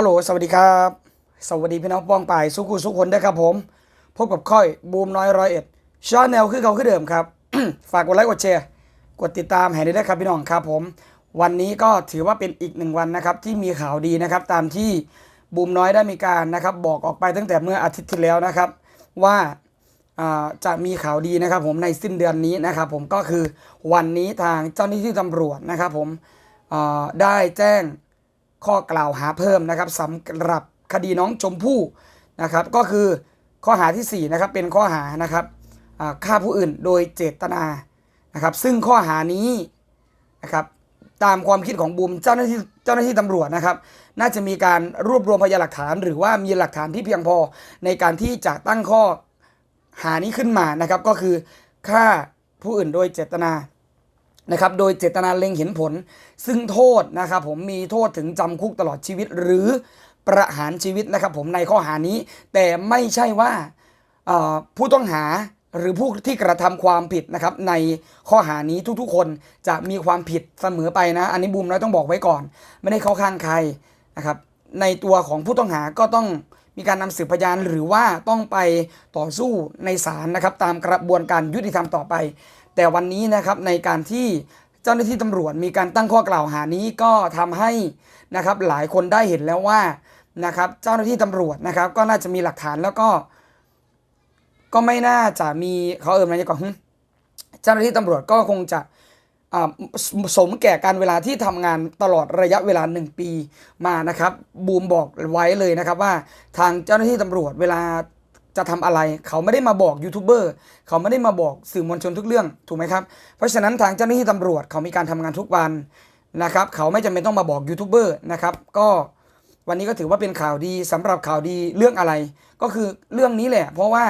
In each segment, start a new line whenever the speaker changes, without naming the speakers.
ฮัลโหลสวัสดีครับ สวัสดีพี่น้องป้องป่ายสุขุสุขคนด้วยครับผม พบกับค่อยบูมน้อยร้อยเอ็ดชาแนลคือเขาคือเดิมครับ ฝากกดไลค์กดแชร์ กดติดตามให้ด้วยนะครับพี่น้องครับผม วันนี้ก็ถือว่าเป็นอีกหนึ่งวันนะครับที่มีข่าวดีนะครับ ตามที่บูมน้อยได้มีการนะครับ บอกออกไปตั้งแต่เมื่ออาทิตย์ที่แล้วนะครับ ว่าจะมีข่าวดีนะครับ ผมในสิ้นเดือนนี้นะครับ ผมก็คือวันนี้ทางเจ้าหน้าที่ตำรวจนะครับ ผมได้แจ้ง ข้อกล่าวหาเพิ่มนะครับสำหรับคดีน้องชมพู่นะครับ ก็คือข้อหาที่4นะครับเป็นข้อหานะครับฆ่าผู้อื่นโดยเจตนานะครับ ซึ่งข้อหานี้นะครับตามความคิดของบูมเจ้าหน้าที่เจ้าหน้าที่ตำรวจนะครับ น่าจะมีการรวบรวมพยานหลักฐาน หรือว่ามีหลักฐานที่เพียงพอในการที่จะตั้งข้อหานี้ขึ้นมานะครับ ก็คือฆ่าผู้อื่นโดยเจตนา นะครับโดยเจตนาเล็งเห็นผล ซึ่งโทษนะครับผมมีโทษถึงจำคุกตลอดชีวิตหรือประหารชีวิตนะครับผมในข้อหานี้ แต่ไม่ใช่ว่าผู้ต้องหาหรือผู้ที่กระทำความผิดนะครับในข้อหานี้ทุกๆ คนจะมีความผิดเสมอไปนะ อันนี้บูมน้อยต้องบอกไว้ก่อน ไม่ได้เข้าข้างใครนะครับในตัวของผู้ต้องหาก็ต้องมีการนำสืบพยานหรือว่าต้องไปต่อสู้ในศาลนะครับตามกระบวนการยุติธรรมต่อไป แต่วันนี้นะครับในการที่เจ้าหน้าที่ตำรวจมีการตั้งข้อกล่าวหานี้ก็ทำให้นะครับหลายคนได้เห็นแล้วว่านะครับเจ้าหน้าที่ตำรวจนะครับก็น่าจะมีหลักฐานแล้วก็ ก็ไม่น่าจะมีเขาเอ่ยมาจะก่อนเจ้าหน้าที่ตำรวจก็คงจะสสมแก่การเวลาที่ทำงานตลอดระยะเวลา 1 ปีมานะครับบูมบอกไว้เลยนะครับว่าทางเจ้าหน้าที่ตำรวจเวลา จะทำอะไร เขาไม่ได้มาบอกยูทูบเบอร์เขาไม่ได้มาบอกสื่อมวลชนทุกเรื่องถูกไหมครับ เพราะฉะนั้นทางเจ้าหน้าที่ตำรวจเขามีการทำงานทุกวันนะครับ เขาไม่จำเป็นต้องมาบอกยูทูบเบอร์นะครับ ก็วันนี้ก็ถือว่าเป็นข่าวดีสำหรับข่าวดีเรื่องอะไร ก็คือเรื่องนี้แหละ เพราะว่า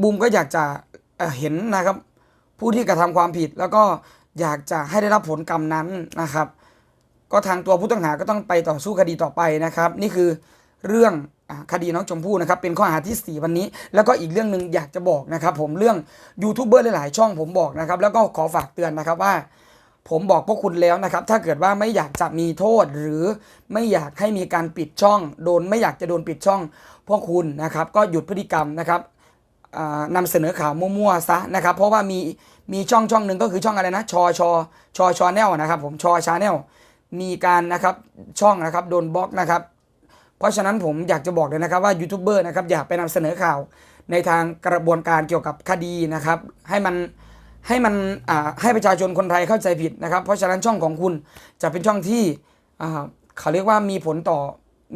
บูมก็อยากจะเเห็นนะครับ ผู้ที่กระทำความผิดแล้วก็อยากจะให้ได้รับผลกรรมนั้นนะครับ ก็ทางตัวผู้ต้องหาก็ต้องไปต่อสู้คดีต่อไปนะครับ นี่คือ เรื่องคดีน้องชมพู่นะครับเป็นข้อหาที่ 4 วันนี้ แล้วก็อีกเรื่องหนึ่งอยากจะบอกนะครับผมเรื่องยูทูบเบอร์หลายๆช่องผมบอกนะครับแล้วก็ขอฝากเตือนนะครับว่า ผมบอกพวกคุณแล้วนะครับถ้าเกิดว่าไม่อยากจะมีโทษ หรือไม่อยากให้มีการปิดช่อง โดนไม่อยากจะโดนปิดช่อง พวกคุณนะครับก็หยุดพฤติกรรมนะครับอ่านำเสนอข่าวมั่วๆซะนะครับเพราะว่ามีมีช่องช่องหนึ่งก็คือช่องอะไรนะชอชอชอชอแนลนะครับผมชอชาแนลมีการนะครับช่องนะครับโดนบล็อกนะครับ เพราะฉะนั้นผมอยากจะบอกเลยนะครับว่ายูทูบเบอร์นะครับอย่าไปนำเสนอข่าวในทางกระบวนการเกี่ยวกับคดีนะครับ ให้มันให้มันให้ประชาชนคนไทยเข้าใจผิดนะครับ เพราะฉะนั้นช่องของคุณจะเป็นช่องที่เขาเรียกว่ามีผลต่อ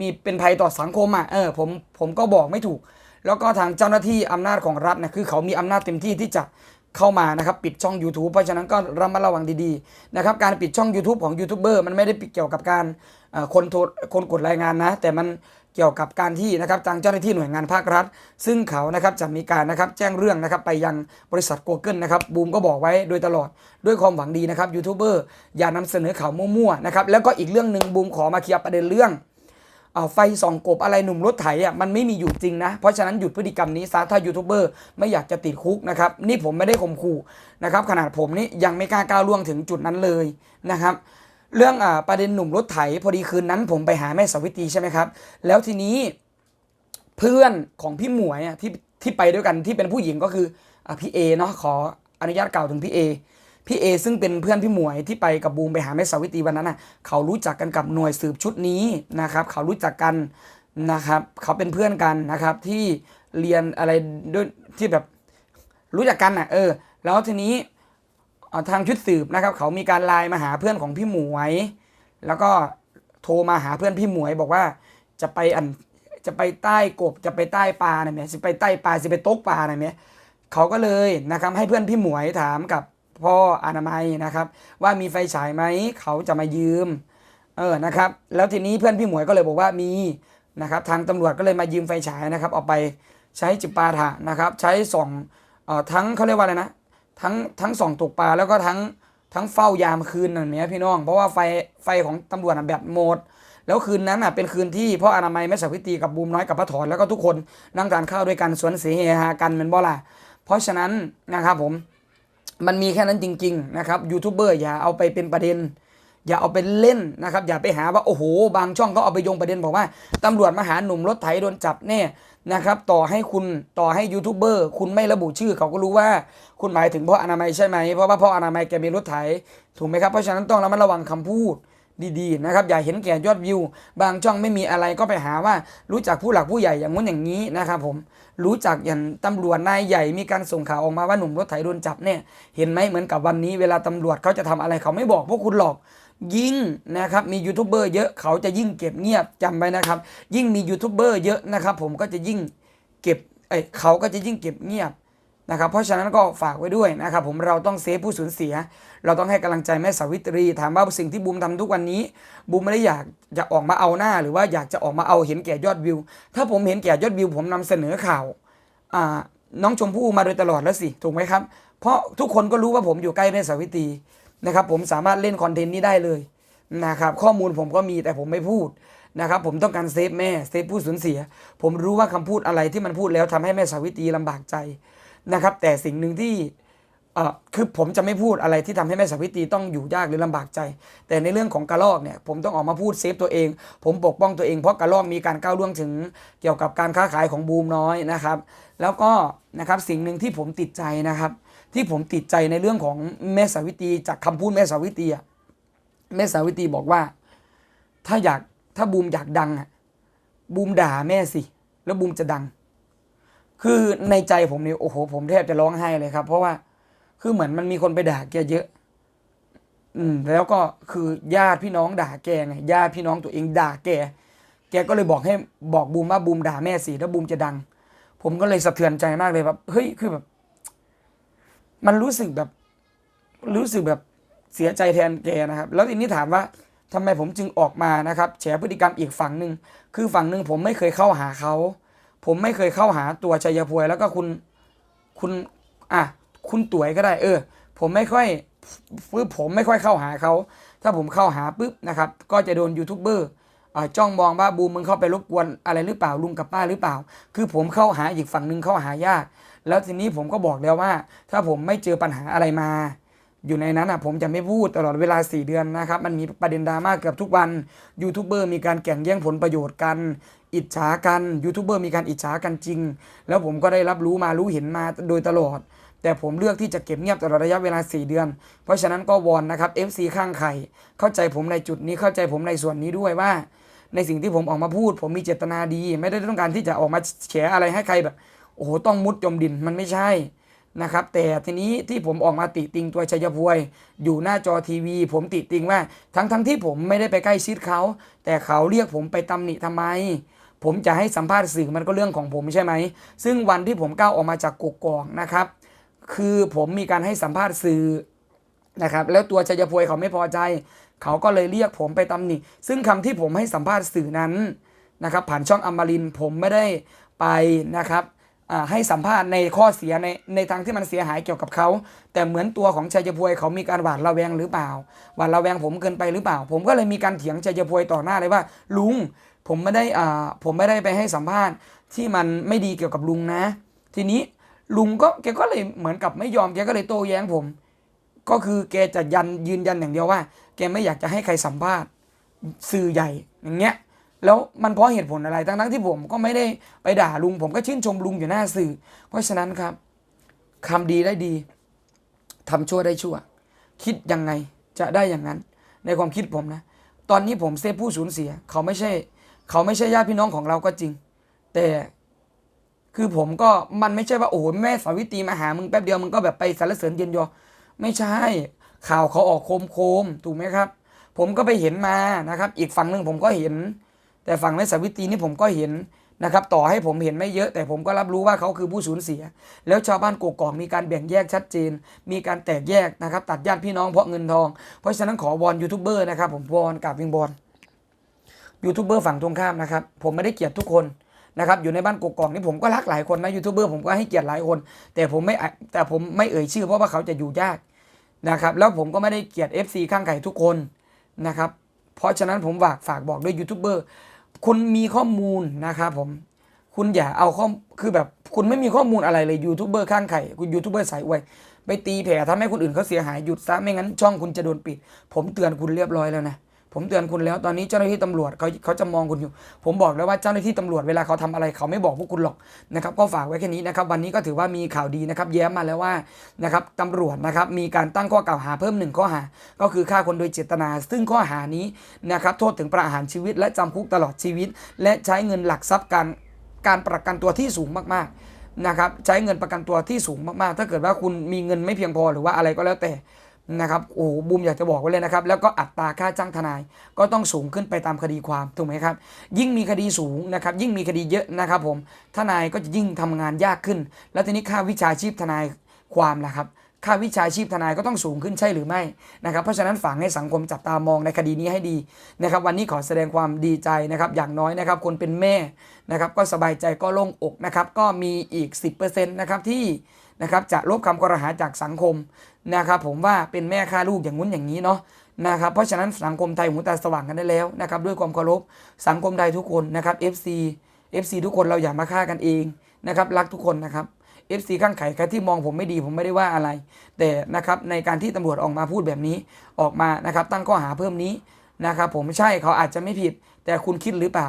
มีเป็นภัยต่อสังคมอะเออผมผมก็บอกไม่ถูก แล้วก็ทางเจ้าหน้าที่อำนาจของรัฐนี่ยคือเขามีอำนาจเต็มที่ที่จะ เข้ามานะครับปิดช่อง YouTube เพราะฉะนั้นก็ระมัดระวังดีๆนะครับการปิดช่อง YouTube ของยูทูบเบอร์มันไม่ได้เกี่ยวกับการคนโทคนกดรายงานนะ แต่มันเกี่ยวกับการที่นะครับทางเจ้าหน้าที่หน่วยงานภาครัฐ ซึ่งเขานะครับจะมีการนะครับแจ้งเรื่องนะครับไปยังบริษัท Google นะครับบูมก็บอกไว้โดยตลอดด้วยความหวังดีนะครับยูทูบเบอร์อย่านำเสนอข่าวมั่วๆนะครับแล้วก็อีกเรื่องหนึ่งบูมขอมาเคลียร์ประเด็นเรื่อง ไฟส่องกบอะไรหนุ่มรถไถอะมันไม่มีอยู่จริงนะ เพราะฉะนั้นหยุดพฤติกรรมนี้ซะถ้ายูทูบเบอร์ไม่อยากจะติดคุกนะครับ นี่ผมไม่ได้ข่มขู่นะครับ ขนาดผมนี่ยังไม่กล้าก้าวล่วงถึงจุดนั้นเลยนะครับ เรื่องอประเด็นหนุ่มรถไถพอดีคืนนั้น ผมไปหาแม่สวิตรีใช่ไหมครับ แล้วทีนี้เพื่อนของพี่หมวยอะที่ที่ไปด้วยกันที่เป็นผู้หญิงก็คืออพี่เอเนาะขออนุญาตกล่าวถึงพี่เอ พี่เอซึ่งเป็นเพื่อนพี่หมวยที่ไปกับบูมไปหาแม่สาวิตรีวันนั้นน่ะเขารู้จักกันกับหน่วยสืบชุดนี้นะครับ เขารู้จักกันนะครับ เขาเป็นเพื่อนกันนะครับ ที่เรียนอะไรด้วยที่แบบรู้จักกันน่ะ เออ แล้วทีนี้ทางชุดสืบนะครับ เขามีการไลน์มาหาเพื่อนของพี่หมวย แล้วก็โทรมาหาเพื่อนพี่หมวย บอกว่าจะไปอันจะไปใต้กบจะไปใต้ปลาน่ะแหมจะไปใต้ปลาจะไปตกปลาน่ะแหมเขาก็เลยนะครับ ให้เพื่อนพี่หมวยถามกับ พ่ออนามัยนะครับ ว่ามีไฟฉายไหมเขาจะมายืมเออนะครับ แล้วทีนี้เพื่อนพี่หมวยก็เลยบอกว่ามีนะครับ ทางตำรวจก็เลยมายืมไฟฉายนะครับเอาไปใช้จิปาถะนะครับ ใช้ส่องเอ่อทั้งเขาเรียกว่าอะไรนะทั้งทั้งส่องตกปลาแล้วก็ทั้งทั้งเฝ้ายามคืนนั่นเนี้ยพี่น้อง เพราะว่าไฟไฟของตำรวจแบตหมดแล้วคืนนั้นน่ะเป็นคืนที่พ่ออนามัยแม่สาวิตรีกับบูมน้อยกับพระถอนแล้วก็ทุกคนนั่งทานข้าวด้วยกันสวนเสเฮฮากันเหมือนบ่ล่ะเพราะฉะนั้นนะครับผม มันมีแค่นั้นจริง ๆ นะครับยูทูบเบอร์อย่าเอาไปเป็นประเด็น อย่าเอาไปเล่นนะครับ อย่าไปหาว่าโอ้โห บางช่องก็เอาไปโยงประเด็นบอกว่าตำรวจมาหาหนุ่มรถไถโดนจับแน่นะครับต่อให้คุณต่อให้ยูทูบเบอร์คุณไม่ระบุชื่อเขาก็รู้ว่าคุณหมายถึงพ่ออนามัยใช่ไหมเพราะว่าพ่ออนามัยแกมีรถไถถูกไหมครับเพราะฉะนั้นต้องระมัดระวังคำพูด ดีๆนะครับอย่าเห็นแก่ยอดวิว บางช่องไม่มีอะไรก็ไปหาว่ารู้จักผู้หลักผู้ใหญ่อย่างงู้นอย่างนี้นะครับผมรู้จักอย่างตำรวจนายใหญ่มีการส่งข่าวออกมาว่าหนุ่มรถไถโดนจับเนี่ยเห็นไหมเหมือนกับวันนี้เวลาตำรวจเขาจะทำอะไรเขาไม่บอกพวกคุณหรอกยิ่งนะครับมียูทูบเบอร์เยอะเขาจะยิ่งเก็บเงียบจำไว้นะครับ ยิ่งมียูทูบเบอร์เยอะนะครับผมก็จะยิ่งเก็บเอ้เขาก็จะยิ่งเก็บเงียบ นะครับเพราะฉะนั้นก็ฝากไว้ด้วยนะครับผมเราต้องเซฟผู้สูญเสีย เราต้องให้กำลังใจแม่สาวิตรี ถามว่าสิ่งที่บูมทำทุกวันนี้บูมไม่ได้อยากจะออกมาเอาหน้า หรือว่าอยากจะออกมาเอาเห็นแก่ยอดวิว ถ้าผมเห็นแก่ยอดวิว ผมนำเสนอข่าวาน้องชมพู่มาโดยตลอดแล้วสิถูกไหมครับ เพราะทุกคนก็รู้ว่าผมอยู่ใกล้แม่สาวิตรีนะครับผมสามารถเล่นคอนเทนต์นี้ได้เลยนะครับข้อมูลผมก็มีแต่ผมไม่พูดนะครับผมต้องการเซฟแม่เซฟผู้สูญเสีย ผมรู้ว่าคำพูดอะไรที่มันพูดแล้วทำให้แม่สาวิตรีลำบากใจ นะครับ แต่สิ่งหนึ่งที่เอ่อคือผมจะไม่พูดอะไรที่ทำให้แม่สาวิตรีต้องอยู่ยากหรือลำบากใจ แต่ในเรื่องของกระลอกเนี่ยผมต้องออกมาพูดเซฟตัวเอง ผมปกป้องตัวเองเพราะกระลอกมีการก้าวล่วงถึงเกี่ยวกับการค้าขายของบูมน้อยนะครับ แล้วก็นะครับสิ่งหนึ่งที่ผมติดใจนะครับ ที่ผมติดใจในเรื่องของแม่สาวิตรีจากคำพูดแม่สาวิตรีอะแม่สาวิตรีบอกว่า ถ้าอยากถ้าบูมอยากดังอะบูมด่าแม่สิ แล้วบูมจะดัง คือในใจผมนี่โอ้โห ผมแทบจะร้องไห้เลยครับ เพราะว่าคือเหมือนมันมีคนไปด่าแกเยอะ อืม แล้วก็คือญาติพี่น้องด่าแกไงญาติพี่น้องตัวเองด่าแก แกก็เลยบอกให้บอกบูมว่าบูมด่าแม่สิถ้าบูมจะดัง ผมก็เลยสะเทือนใจมากเลยแบบเฮ้ยคือแบบ มันรู้สึกแบบ รู้สึกแบบเสียใจแทนแกนะครับ แล้วทีนี้ถามว่าทำไมผมจึงออกมานะครับแฉพฤติกรรมอีกฝั่งหนึ่งคือฝั่งหนึ่งผมไม่เคยเข้าหาเขา ผมไม่เคยเข้าหาตัวชัยพวยแล้วก็คุณคุณอะคุณตุ๋ยก็ได้ เออ ผมไม่ค่อยปึ๊บผมไม่ค่อยเข้าหาเขา ถ้าผมเข้าหาปุ๊บนะครับ ก็จะโดนยูทูบเบอร์จ้องมองว่าบูมมึงเข้าไปรบกวนอะไรหรือเปล่าลุงกับป้าหรือเปล่า คือผมเข้าหาอีกฝั่งหนึ่งเข้าหายาก แล้วทีนี้ผมก็บอกแล้วว่า ถ้าผมไม่เจอปัญหาอะไรมา อยู่ในนั้นอะผมจะไม่พูดตลอดเวลา 4 เดือนนะครับ มันมีประเด็นดราม่าเกือบทุกวันยูทูบเบอร์มีการแข่งแย่งผลประโยชน์กัน อิจฉากันยูทูบเบอร์มีการอิจฉากันจริง แล้วผมก็ได้รับรู้มารู้เห็นมาโดยตลอด แต่ผมเลือกที่จะเก็บเงียบตลอดระยะเวลา 4 เดือน เพราะฉะนั้นก็วอนนะครับ FC ข้างไข่เข้าใจผมในจุดนี้เข้าใจผมในส่วนนี้ด้วยว่า ในสิ่งที่ผมออกมาพูด ผมมีเจตนาดี ไม่ได้ต้องการที่จะออกมาแฉอะไรให้ใครแบบโอ้โหต้องมุดจมดินมันไม่ใช่ นะครับแต่ทีนี้ที่ผมออกมาติติงตัวชัยพวย อยู่หน้าจอทีวี ผมติติงว่า ทั้งทั้งที่ผมไม่ได้ไปใกล้ชิดเขา แต่เขาเรียกผมไปตำหนิทำไม ผมจะให้สัมภาษณ์สื่อมันก็เรื่องของผมใช่ไหม ซึ่งวันที่ผมก้าวออกมาจากกกอกนะครับ คือผมมีการให้สัมภาษณ์สื่อนะครับแล้วตัวชัยพวยเขาไม่พอใจ เขาก็เลยเรียกผมไปตำหนิ ซึ่งคำที่ผมให้สัมภาษณ์สื่อนั้นนะครับผ่านช่องอมรินผมไม่ได้ไปนะครับ ให้สัมภาษณ์ในข้อเสียในในทางที่มันเสียหายเกี่ยวกับเขา แต่เหมือนตัวของชัยพวยเขามีการหวาดระแวงหรือเปล่าหวาดระแวงผมเกินไปหรือเปล่า ผมก็เลยมีการเถียงชัยพวยต่อหน้าเลยว่า ลุงผมไม่ได้อ่าผมไม่ได้ไปให้สัมภาษณ์ที่มันไม่ดีเกี่ยวกับลุงนะ ทีนี้ลุงก็แกก็เลยเหมือนกับไม่ยอมแกก็เลยโต้แย้งผม ก็คือแกจะยันยืนยันอย่างเดียวว่า แกไม่อยากจะให้ใครสัมภาษณ์สื่อใหญ่อย่างเงี้ย แล้วมันเพราะเหตุผลอะไร ทั้งๆที่ผมก็ไม่ได้ไปด่าลุง ผมก็ชื่นชมลุงอยู่หน้าสื่อ เพราะฉะนั้นครับคำดีได้ดีทำชั่วได้ชั่ว คิดยังไงจะได้อย่างนั้น ในความคิดผมนะ ตอนนี้ผมเซฟผู้สูญเสีย เขาไม่ใช่ เขาไม่ใช่ญาติพี่น้องของเราก็จริง แต่คือผมก็มันไม่ใช่ว่าโอ้โหแม่สาวิตรีมาหามึงแป๊บเดียวมึงก็แบบไปสรรเสริญเย็นยอ ไม่ใช่ ข่าวเขาออกโคมโคมถูกไหมครับ ผมก็ไปเห็นมานะครับ อีกฝั่งหนึ่งผมก็เห็น แต่ฝั่งแม่สาวิตรีนี่ผมก็เห็นนะครับต่อให้ผมเห็นไม่เยอะแต่ผมก็รับรู้ว่าเขาคือผู้สูญเสีย แล้วชาวบ้านกกอกมีการแบ่งแยกชัดเจน มีการแตกแยกนะครับ ตัดญาติพี่น้องเพราะเงินทอง เพราะฉะนั้นขอวอนยูทูบเบอร์นะครับผมวอนกับวิงบอลยูทูบเบอร์ฝั่งตรงข้ามนะครับ ผมไม่ได้เกลียดทุกคนนะครับอยู่ในบ้านกกอกนี่ผมก็รักหลายคนนะยูทูบเบอร์ผมก็ให้เกียรติหลายคน แต่ผมไม่แต่ผมไม่เอ่ยชื่อเพราะว่าเขาจะอยู่ยากนะครับแล้วผมก็ไม่ได้เกลียด FC ข้างไข่ทุกคนนะครับเพราะฉะนั้นผมฝากฝากบอกด้วยยูทูบเบอร์ คุณมีข้อมูลนะครับผม คุณอย่าเอาข้อคือแบบคุณไม่มีข้อมูลอะไรเลยยูทูบเบอร์ข้างไข่คุณยูทูบเบอร์สายอวยไปตีแผ่ทำให้คนอื่นเขาเสียหายหยุดซะไม่งั้นช่องคุณจะโดนปิด ผมเตือนคุณเรียบร้อยแล้วนะ ผมเตือนคุณแล้วตอนนี้เจ้าหน้าที่ตำรวจเขาเขาจะมองคุณอยู่ ผมบอกแล้วว่าเจ้าหน้าที่ตำรวจเวลาเขาทำอะไรเขาไม่บอกพวกคุณหรอกนะครับก็ฝากไว้แค่นี้นะครับวันนี้ก็ถือว่ามีข่าวดีนะครับแย้มมาแล้วว่านะครับตำรวจนะครับมีการตั้งข้อกล่าวหาเพิ่มหนึ่งข้อหา ก็คือฆ่าคนโดยเจตนา ซึ่งข้อหานี้นะครับโทษถึงประหารชีวิต และจำคุกตลอดชีวิต และใช้เงินหลักทรัพย์การการประกันตัวที่สูงมากๆนะครับใช้เงินประกันตัวที่สูงมากๆ ถ้าเกิดว่าคุณมีเงินไม่เพียงพอหรือว่าอะไรก็แล้วแต่ นะครับโอ้บูมอยากจะบอกไว้เลยนะครับ แล้วก็อัตราค่าจ้างทนายก็ต้องสูงขึ้นไปตามคดีความถูกไหมครับ ยิ่งมีคดีสูงนะครับ ยิ่งมีคดีเยอะนะครับผมทนายก็จะยิ่งทำงานยากขึ้น แล้วทีนี้ค่าวิชาชีพทนายความล่ะครับค่าวิชาชีพทนายก็ต้องสูงขึ้นใช่หรือไม่นะครับเพราะฉะนั้นฝากให้สังคมจับตามองในคดีนี้ให้ดีนะครับ วันนี้ขอแสดงความดีใจนะครับ อย่างน้อยนะครับคนเป็นแม่นะครับ ก็สบายใจก็โล่งอกนะครับ ก็มีอีก 10%นะครับที่นะครับจะลบคำกล่าวหาจากสังคม นะครับผมว่าเป็นแม่ฆ่าลูกอย่างงู้นอย่างนี้เนาะนะครับเพราะฉะนั้นสังคมไทยหูตาสว่างกันได้แล้วนะครับด้วยความเคารพสังคมไทยทุกคนนะครับ FC FC ทุกคนเราอย่ามาฆ่ากันเองนะครับรักทุกคนนะครับ FC ข้างไข่ใครที่มองผมไม่ดีผมไม่ได้ว่าอะไร แต่นะครับในการที่ตำรวจออกมาพูดแบบนี้ออกมานะครับตั้งข้อหาเพิ่มนี้นะครับผมใช่เขาอาจจะไม่ผิด แต่คุณคิดหรือเปล่า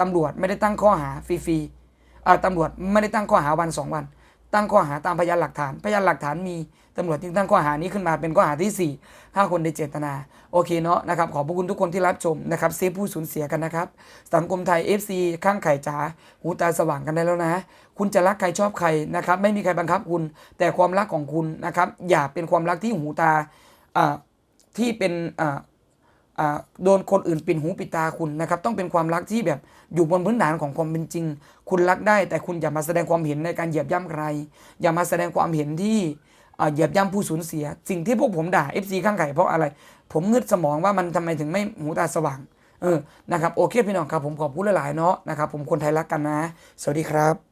ตำรวจไม่ได้ตั้งข้อหาฟรีๆตำรวจไม่ได้ตั้งข้อหาวันสองวัน ตั้งข้อหาตามพยานหลักฐาน พยานหลักฐานมีตำรวจจึงตั้งข้อหานี้ขึ้นมาเป็นข้อหาที่4 5คนในเจตนา โอเคเนาะนะครับขอบพระคุณทุกคนที่รับชมนะครับเซฟผู้สูญเสียกันนะครับ สังคมไทย FC ข้างไข่จ๋าหูตาสว่างกันได้แล้วนะ คุณจะรักใครชอบใครนะครับไม่มีใครบังคับคุณ แต่ความรักของคุณนะครับอย่าเป็นความรักที่หูตาที่เป็นอ โดนคนอื่นปิดหูปิดตาคุณนะครับต้องเป็นความรักที่แบบอยู่บนพื้นฐานของความเป็นจริง คุณรักได้ แต่คุณอย่ามาแสดงความเห็นในการเหยียบย่ำใคร อย่ามาแสดงความเห็นที่เหยียบย่ำผู้สูญเสีย สิ่งที่พวกผมด่า FC ข้างไก่เพราะอะไร ผมงึดสมองว่ามันทำไมถึงไม่หูตาสว่างเออนะครับโอเคพี่น้องครับผมขอบคุณหลายๆเนาะนะครับผมคนไทยรักกันนะ สวัสดีครับ